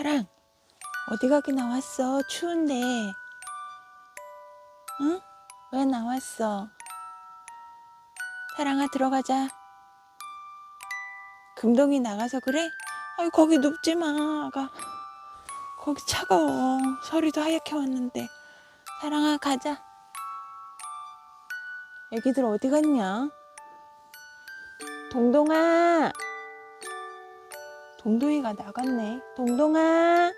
사랑, 어디 가기 나왔어? 추운데. 응? 왜 나왔어? 사랑아, 들어가자. 금동이 나가서 그래? 아이, 거기 눕지 마, 아가. 거기 차가워. 서리도 하얗게 왔는데. 사랑아, 가자. 애기들 어디 갔냐? 동동아! 동동이가 나갔네. 동동아!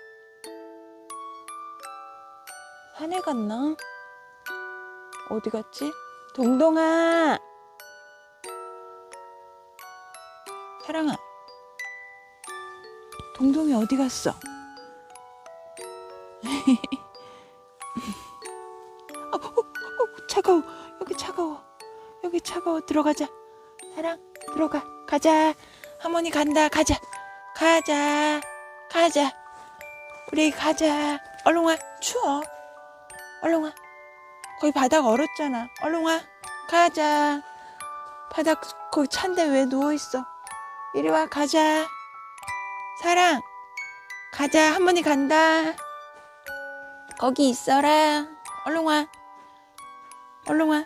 산에 갔나? 어디 갔지? 동동아! 사랑아. 동동이 어디 갔어? 어, 차가워. 여기 차가워. 여기 차가워. 들어가자. 사랑, 들어가. 가자. 할머니 간다. 가자. 가자. 가자. 우리 가자. 얼른 와. 추워. 얼른 와. 거기 바닥 얼었잖아. 얼른 와. 가자. 바닥 거기 찬데 왜 누워 있어? 이리 와. 가자. 사랑. 가자. 할머니 간다. 거기 있어라. 얼른 와. 얼른 와.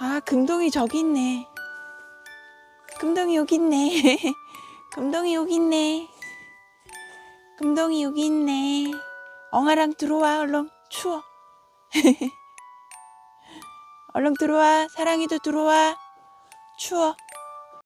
아, 금동이 저기 있네. 금동이 여기 있네. 금동이 여기 있네. 금동이 여기 있네. 엉아랑 들어와, 얼른. 추워. 얼른 들어와. 사랑이도 들어와. 추워.